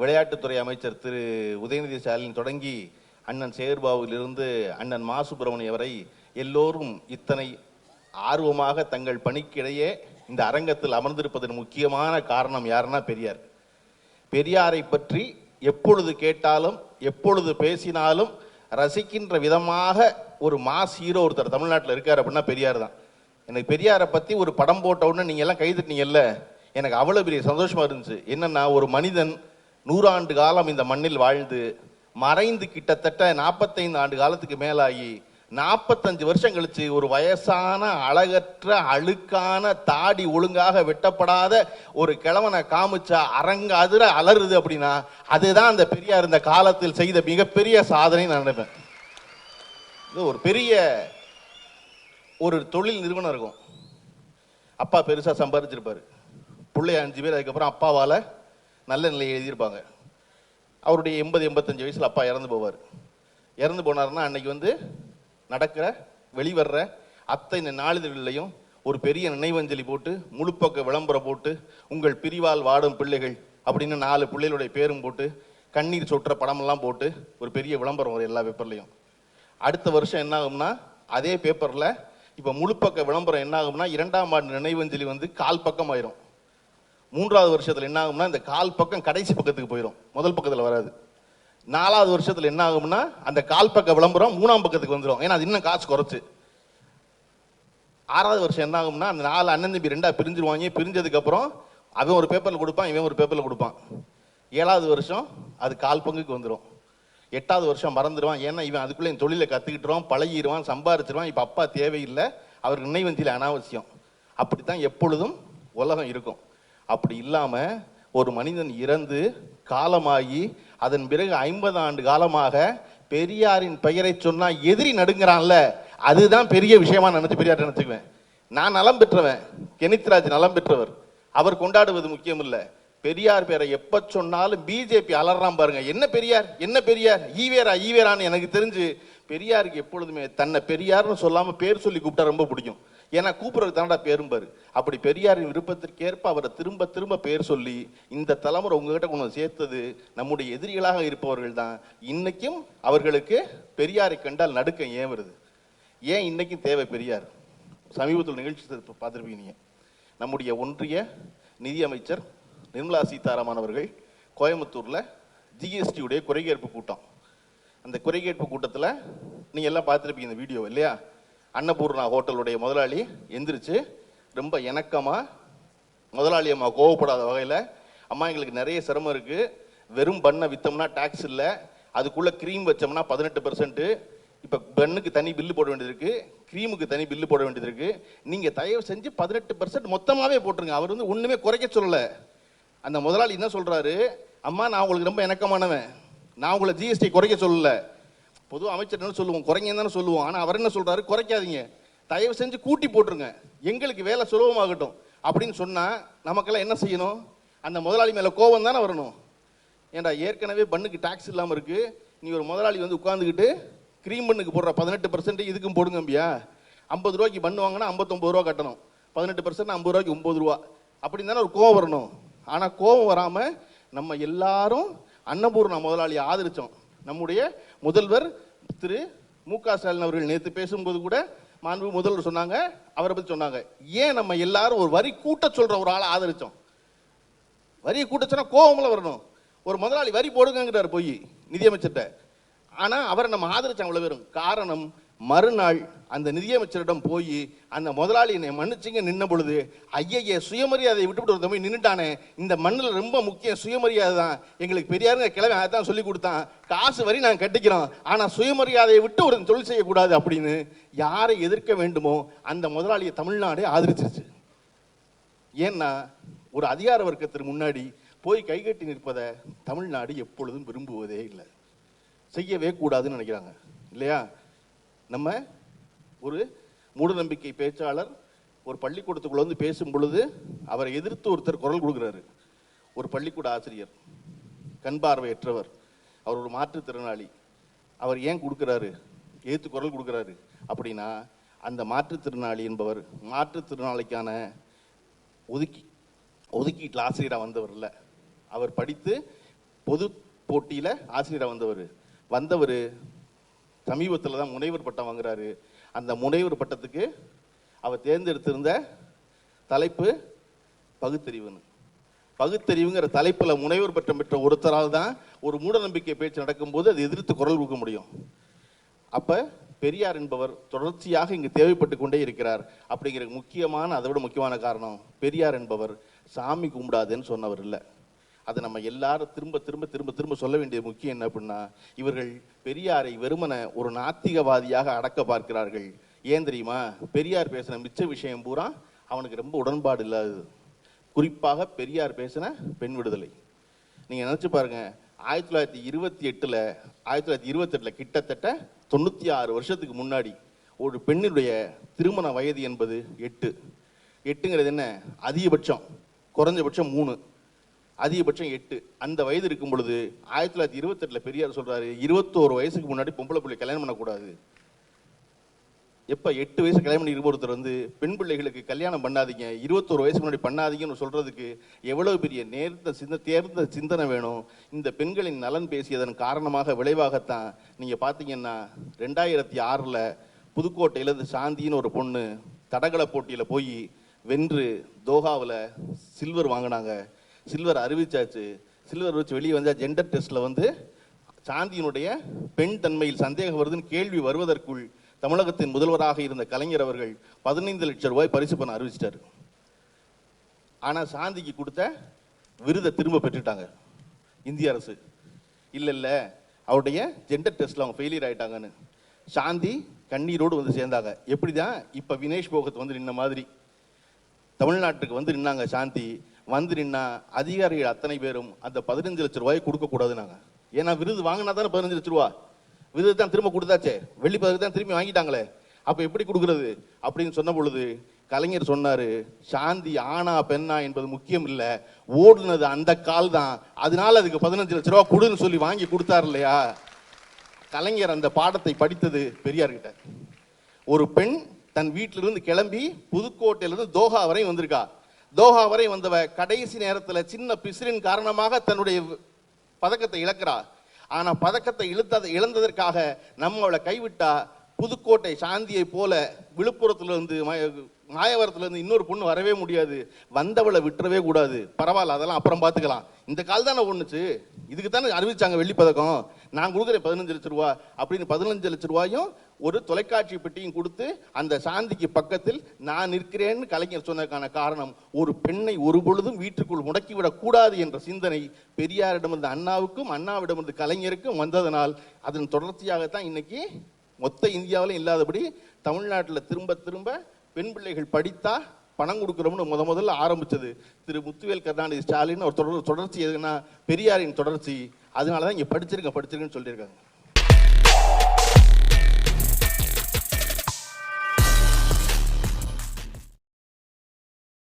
விளையாட்டுத்துறை அமைச்சர் திரு உதயநிதி ஸ்டாலின் தொடங்கி அண்ணன் சேகர்பாபுவிலிருந்து அண்ணன் மா சுப்பிரமணியம் வரை எல்லோரும் இத்தனை ஆர்வமாக தங்கள் பணிக்கிடையே இந்த அரங்கத்தில் அமர்ந்திருப்பதன் முக்கியமான காரணம் யாருன்னா பெரியார். பெரியாரை பற்றி எப்பொழுது கேட்டாலும் எப்பொழுது பேசினாலும் ரசிக்கின்ற விதமாக ஒரு மாஸ் ஹீரோ ஒருத்தர் தமிழ்நாட்டில் இருக்கார் அப்படின்னா பெரியார் தான். எனக்கு பெரியாரை பற்றி ஒரு படம் போட்ட உடனே நீங்கள் எல்லாம் கைதுட்டீங்கல்ல எனக்கு அவ்வளோ பெரிய சந்தோஷமாக இருந்துச்சு. என்னென்னா ஒரு மனிதன் நூறாண்டு காலம் இந்த மண்ணில் வாழ்ந்து மறைந்து கிட்டத்தட்ட நாற்பத்தைந்து ஆண்டு காலத்துக்கு மேலாகி நாற்பத்தஞ்சு வருஷம் கழிச்சு ஒரு வயசான அழகற்ற அழுக்கான தாடி ஒழுங்காக வெட்டப்படாத ஒரு கிழவனை காமிச்சா அரங்க அதிர அலறுது அப்படின்னா அதுதான் அந்த பெரியார் இந்த காலத்தில் செய்த மிகப்பெரிய சாதனை நான் நினைப்பேன். இது ஒரு பெரிய ஒரு தொழில் நிறுவனம் இருக்கும். அப்பா பெருசாக சம்பாதிச்சிருப்பாரு பிள்ளைய அஞ்சு பேர் அதுக்கப்புறம் அப்பாவால் நல்ல நிலையை எழுதியிருப்பாங்க. அவருடைய எண்பது எண்பத்தஞ்சு வயசில் அப்பா இறந்து போவார். இறந்து போனாருன்னா அன்னைக்கு வந்து நடக்கிற வெளிவர்ற அத்தனை நாளிதழ்களையும் ஒரு பெரிய நினைவஞ்சலி போட்டு முழுப்பக்க விளம்பரம் போட்டு உங்கள் பிரிவால் வாடும் பிள்ளைகள் அப்படின்னு நாலு பிள்ளைகளுடைய பேரும் போட்டு கண்ணீர் சொட்டுற படமெல்லாம் போட்டு ஒரு பெரிய விளம்பரம் வரும் எல்லா பேப்பர்லையும். அடுத்த வருஷம் என்ன ஆகும்னா அதே பேப்பரில் இப்போ முழுப்பக்க விளம்பரம் என்ன ஆகும்னா இரண்டாம் ஆண்டு நினைவஞ்சலி வந்து கால் பக்கம் ஆயிரும் மூன்றாவது வருஷத்தில் என்ன ஆகும்னா இந்த கால் பக்கம் கடைசி பக்கத்துக்கு போயிடும் முதல் பக்கத்தில் வராது. நாலாவது வருஷத்தில் என்ன ஆகும்னா அந்த கால் பக்க விளம்பரம் மூணாம் பக்கத்துக்கு வந்துடும் ஏன்னா அது இன்னும் காசு குறைச்சு. ஆறாவது வருஷம் என்ன ஆகும்னா அந்த நாலு அண்ணன் தம்பி ரெண்டாக பிரிஞ்சிருவாங்க. பிரிஞ்சதுக்கப்புறம் அவன் ஒரு பேப்பரில் கொடுப்பான் இவன் ஒரு பேப்பரில் கொடுப்பான். ஏழாவது வருஷம் அது கால் பங்குக்கு வந்துடும் எட்டாவது வருஷம் மறந்துடுவான் ஏன்னா இவன் அதுக்குள்ளே என் தொழிலை கற்றுக்கிட்டுருவான் பழகிடுவான் சம்பாரிச்சிருவான். இப்ப அப்பா தேவையில்லை. அவருக்கு நினைவந்தியில் அனாவசியம். அப்படி தான் எப்பொழுதும் உலகம் இருக்கும். அப்படி இல்லாமல் ஒரு மனிதன் இறந்து காலமாகி அதன் பிறகு ஐம்பது ஆண்டு காலமாக பெரியாரின் பெயரை சொன்னால் எதிரி நடுங்கிறான்ல அதுதான் பெரிய விஷயமா நினச்சி பெரியார் நினச்சிக்குவேன். நான் நலம் பெற்றவன் கெனித்ராஜ் நலம் பெற்றவர். அவர் கொண்டாடுவது முக்கியம் இல்லை. பெரியார் பேரை எப்போ சொன்னாலும் பிஜேபி அலறான் பாருங்க. என்ன பெரியார்? என்ன பெரியார்? ஈவேரா ஈவேரான்னு எனக்கு தெரிஞ்சு பெரியாருக்கு எப்பொழுதுமே தன்னை பெரியார்னு சொல்லாமல் பேர் சொல்லி கூப்பிட்டா ரொம்ப பிடிக்கும். ஏன்னா கூப்பிட்றது தானடா பேரும் பாரு. அப்படி பெரியாரின் விருப்பத்திற்கேற்ப அவரை திரும்ப திரும்ப பேர் சொல்லி இந்த தலைமுறை உங்ககிட்ட கொண்டு சேர்த்தது நம்முடைய எதிரிகளாக இருப்பவர்கள் தான். இன்னைக்கும் அவர்களுக்கு பெரியாரை கண்டால் நடுக்கம் ஏன் வருது? ஏன் இன்னைக்கும் தேவை பெரியார்? சமீபத்தில் நிகழ்ச்சி பார்த்துருப்பீங்க நீங்க. நம்முடைய ஒன்றிய நிதியமைச்சர் நிர்மலா சீதாராமன் அவர்கள் கோயம்புத்தூரில் ஜிஎஸ்டியுடைய குறைகேற்பு கூட்டம். அந்த குறைகேட்பு கூட்டத்தில் நீங்கள் எல்லாம் பார்த்துருப்பீங்க இந்த வீடியோ இல்லையா? அன்னபூர்ணா ஹோட்டலுடைய முதலாளி எந்திரிச்சு ரொம்ப இணக்கமாக முதலாளி அம்மா கோவப்படாத வகையில் அம்மா எங்களுக்கு நிறைய சிரமம் இருக்குது வெறும் பண்ணை விற்றோம்னா டேக்ஸ் இல்லை. அதுக்குள்ளே க்ரீம் வச்சோம்னா பதினெட்டு பெர்சன்ட் இப்போ பெண்ணுக்கு தனி பில்லு போட வேண்டியது இருக்கு. க்ரீமுக்கு தனி பில்லு போட வேண்டியது இருக்கு. நீங்கள் தயவு செஞ்சு பதினெட்டு பெர்சன்ட் மொத்தமாகவே போட்டுருங்க. அவர் வந்து ஒன்றுமே குறைக்க சொல்லலை. அந்த முதலாளி என்ன சொல்கிறாரு அம்மா நான் உங்களுக்கு ரொம்ப இணக்கமானவன். நான் உங்களை ஜிஎஸ்டி குறைக்க சொல்லல. பொது அமைச்சர் என்ன சொல்லுவோம்? குறைங்கன்னு தானே சொல்லுவோம். ஆனால் அவர் என்ன சொல்றாரு? குறைக்காதீங்க. தயவு செஞ்சு கூட்டி போட்டுருங்க. எங்களுக்கு வேலை சுலபமாகட்டும். அப்படின்னு சொன்னால் நமக்கெல்லாம் என்ன செய்யணும்? அந்த முதலாளி மேலே கோபம் தானே வரணும். ஏன்டா ஏற்கனவே பண்ணுக்கு டாக்ஸ் இல்லாமல் இருக்கு. நீ ஒரு முதலாளி வந்து உட்காந்துக்கிட்டு க்ரீம் பண்ணுக்கு போடுற பதினெட்டு பர்சன்ட் இதுக்கும் போடுங்க அம்பியா. ஐம்பது ரூபாய்க்கு பண்ணு வாங்கினா ஐம்பத்தொம்பது ரூபா கட்டணும். பதினெட்டு பர்சன்ட் ஐம்பது ரூபாய்க்கு ஒம்பது ரூபா. அப்படின்னு தானே ஒரு கோவம் வரணும். ஆனால் கோவம் வராமல் நம்ம எல்லாரும் அன்னபூர்ணா முதலாளியை ஆதரித்தோம் நம்முடைய முதல்வர் திரு மு க ஸ்டாலின் அவர்கள் நேற்று பேசும்போது கூட மாண்பு முதல்வர் சொன்னாங்க அவரை பற்றி சொன்னாங்க. ஏன் நம்ம எல்லாரும் ஒரு வரி கூட்ட சொல்ற ஒரு ஆளை ஆதரித்தோம் வரியை கூட்ட சொன்னா வரணும். ஒரு முதலாளி வரி போடுங்கிறார் போய் நிதியமைச்சர்கிட்ட. ஆனால் அவரை நம்ம ஆதரிச்சோம் அவ்வளோ பேரும். காரணம் மறுநாள் அந்த நிதியமைச்சரிடம் போய் அந்த முதலாளி என்னை மன்னிச்சிங்க நின்ன பொழுது ஐயைய சுயமரியாதை விட்டுவிட்டு ஒரு போய் நின்னுட்டானே இந்த மண்ணில் ரொம்ப முக்கியம் சுயமரியாதை தான் எங்களுக்கு பெரியாருங்க கிழமை அதான் சொல்லி கொடுத்தான் காசு வரி நாங்கள் கட்டிக்கிறோம் ஆனால் சுயமரியாதையை விட்டு ஒரு தொழில் செய்யக்கூடாது அப்படின்னு யாரை எதிர்க்க வேண்டுமோ அந்த முதலாளியை தமிழ்நாடு ஆதரிச்சிருச்சு. ஏன்னா ஒரு அதிகார வர்க்கத்திற்கு முன்னாடி போய் கைகட்டி நிற்பதை தமிழ்நாடு எப்பொழுதும் விரும்புவதே இல்லை. செய்யவே கூடாதுன்னு நினைக்கிறாங்க இல்லையா? நம்ம ஒரு மூடநம்பிக்கை பேச்சாளர் ஒரு பள்ளிக்கூடத்துக்குள்ள வந்து பேசும் பொழுது அவரை எதிர்த்து ஒருத்தர் குரல் கொடுக்குறாரு. ஒரு பள்ளிக்கூட ஆசிரியர் கண் பார்வையற்றவர் அவர் ஒரு மாற்றுத்திறனாளி. அவர் ஏன் கொடுக்குறாரு? எதிர்த்து குரல் கொடுக்குறாரு. அப்படின்னா அந்த மாற்றுத்திறனாளி என்பவர் மாற்றுத்திறனாளிக்கான ஒதுக்கி ஒதுக்கீட்டில் ஆசிரியராக வந்தவர் இல்லை. அவர் படித்து பொது போட்டியில் ஆசிரியராக வந்தவர். வந்தவர் சமீபத்தில் தான் முனைவர் பட்டம் வாங்குறாரு. அந்த முனைவர் பட்டத்துக்கு அவர் தேர்ந்தெடுத்திருந்த தலைப்பு பகுத்தறிவுன்னு. பகுத்தறிவுங்கிற தலைப்பில் முனைவர் பட்டம் பெற்ற ஒருத்தரால் தான் ஒரு மூடநம்பிக்கை பேச்சு நடக்கும்போது அதை எதிர்த்து குரல் கொடுக்க முடியும். அப்போ பெரியார் என்பவர் தொடர்ச்சியாக இங்கு தேவைப்பட்டு கொண்டே இருக்கிறார். அப்படிங்கிற முக்கியமான அதை விட முக்கியமான காரணம் பெரியார் என்பவர் சாமி கும்பிடாதுன்னு சொன்னவர் இல்லை. அதை நம்ம எல்லாரும் திரும்ப திரும்ப திரும்ப திரும்ப சொல்ல வேண்டிய முக்கியம் என்ன அப்படின்னா இவர்கள் பெரியாரை வெறுமன ஒரு நாத்திகவாதியாக அடக்க பார்க்கிறார்கள். ஏன் தெரியுமா? பெரியார் பேசின மிச்ச விஷயம் பூரா அவனுக்கு ரொம்ப உடன்பாடு இல்லாதது. குறிப்பாக பெரியார் பேசின பெண் விடுதலை. நீங்கள் நினச்சி பாருங்கள் ஆயிரத்தி தொள்ளாயிரத்தி இருபத்தி எட்டில் ஆயிரத்தி தொள்ளாயிரத்தி இருபத்தெட்டில் கிட்டத்தட்ட தொண்ணூற்றி ஆறு வருஷத்துக்கு முன்னாடி ஒரு பெண்ணினுடைய திருமண வயது என்பது எட்டு. எட்டுங்கிறது என்ன? அதிகபட்சம் குறைஞ்சபட்சம் மூணு. அதிகபட்சம் எட்டு. அந்த வயது இருக்கும் பொழுது ஆயிரத்தி தொள்ளாயிரத்தி இருபத்தெட்டில் பெரியார் சொல்கிறாரு இருபத்தோரு வயசுக்கு முன்னாடி பொம்பளை பிள்ளை கல்யாணம் பண்ணக்கூடாது. எப்போ எட்டு வயசு கல்யாணம் பண்ணி ஒருத்தர் வந்து பெண் பிள்ளைகளுக்கு கல்யாணம் பண்ணாதீங்க இருபத்தோரு வயசுக்கு முன்னாடி பண்ணாதீங்கன்னு சொல்கிறதுக்கு எவ்வளவு பெரிய நேர்ந்த சிந்த தேர்ந்த சிந்தனை வேணும். இந்த பெண்களின் நலன் பேசியதன் காரணமாக விளைவாகத்தான் நீங்கள் பார்த்தீங்கன்னா ரெண்டாயிரத்தி ஆறில் புதுக்கோட்டையில் இந்த சாந்தின்னு ஒரு பொண்ணு தடகள போட்டியில் போய் வென்று தோஹாவில் சில்வர் வாங்கினாங்க. சில்வர் அறிவிச்சாச்சு. சில்வர் வச்சு வெளியே வந்தா ஜெண்டர் டெஸ்ட்ல வந்து சாந்தியினுடைய பெண் தன்மையில் சந்தேகம் வருதுன்னு கேள்வி வருவதற்குள் தமிழகத்தின் முதல்வராக இருந்த கலைஞர் அவர்கள் பதினைந்து லட்சம் ரூபாய் பரிசு பணம் அறிவிச்சிட்டாரு. ஆனால் சாந்திக்கு கொடுத்த விருதை திரும்ப பெற்றுட்டாங்க. இந்திய அரசு. இல்லை இல்லை. அவருடைய ஜெண்டர் டெஸ்ட்ல அவங்க ஃபெயிலியர் ஆயிட்டாங்கன்னு. சாந்தி கண்ணீரோடு வந்து சேர்ந்தாங்க. எப்படிதான் இப்போ வினேஷ் போகத் வந்து நின்ன மாதிரி? தமிழ்நாட்டுக்கு வந்து நின்னாங்க சாந்தி. வந்து நின்னா அதிகாரிகள் அத்தனை பேரும் அந்த பதினஞ்சு லட்சம் ரூபாயை கொடுக்க நாங்கள் ஏன்னா விருது வாங்கினா தானே பதினஞ்சு லட்சம் ரூபா? விருது தான் திரும்ப கொடுத்தாச்சே. வெள்ளி பதவி தான் திரும்பி வாங்கிட்டாங்களே. அப்போ எப்படி கொடுக்குறது? அப்படின்னு சொன்ன பொழுது கலைஞர் சொன்னார் சாந்தி ஆனா பெண்ணா என்பது முக்கியம் இல்லை. ஓடுனது அந்த கால் தான். அதனால அதுக்கு பதினஞ்சு லட்ச ரூபா கொடுன்னு சொல்லி வாங்கி கொடுத்தாரு இல்லையா? கலைஞர் அந்த பாடத்தை படித்தது பெரியார்கிட்ட ஒரு பெண் தன் வீட்டிலிருந்து கிளம்பி புதுக்கோட்டையிலிருந்து தோஹா வரை வந்திருக்கா. தோஹா வரை வந்தவ கடைசி நேரத்தில் சின்ன பிசிறின் காரணமாக தன்னுடைய பதக்கத்தை இழக்கிறா. ஆனா பதக்கத்தை இழுத்ததை இழந்ததற்காக நம்ம அவளை கைவிட்டா புதுக்கோட்டை சாந்தியை போல விழுப்புரத்திலிருந்து இருந்து இன்னொரு பொண்ணு வரவே முடியாது. வந்தவளை விட்டுறவே கூடாது. பரவாயில்ல அதெல்லாம் அப்புறம் பார்த்துக்கலாம் இந்த கால் தானே ஒண்ணுச்சு இதுக்கு தானே அறிவிச்சாங்க வெள்ளி பதக்கம்? நான் கொடுக்குறேன் பதினஞ்சு லட்ச ரூபா அப்படின்னு பதினஞ்சு லட்ச ரூபாயும் ஒரு தொலைக்காட்சி பெட்டியும் கொடுத்து அந்த சாந்திக்கு பக்கத்தில் நான் நிற்கிறேன்னு கலைஞர் சொன்னதுக்கான காரணம் ஒரு பெண்ணை ஒரு பொழுதும் வீட்டுக்குள் முடக்கிவிடக் கூடாது என்ற சிந்தனை பெரியாரிடமிருந்து அண்ணாவுக்கும் அண்ணாவிடமிருந்து கலைஞருக்கும் வந்ததனால் அதன் தொடர்ச்சியாகத்தான் இன்னைக்கு மொத்த இந்தியாவிலும் இல்லாதபடி தமிழ்நாட்டில் திரும்ப திரும்ப பெண் பிள்ளைகள் படித்தா பணம் கொடுக்குறோம்னு முத முதல்ல ஆரம்பித்தது திரு முத்துவேல் கருணாநிதி ஸ்டாலின் ஒரு தொடர் தொடர்ச்சி எதுனா பெரியாரின் தொடர்ச்சி. அதனால தான் இங்கே படிச்சிருக்க படிச்சிருக்கேன்னு சொல்லியிருக்காங்க.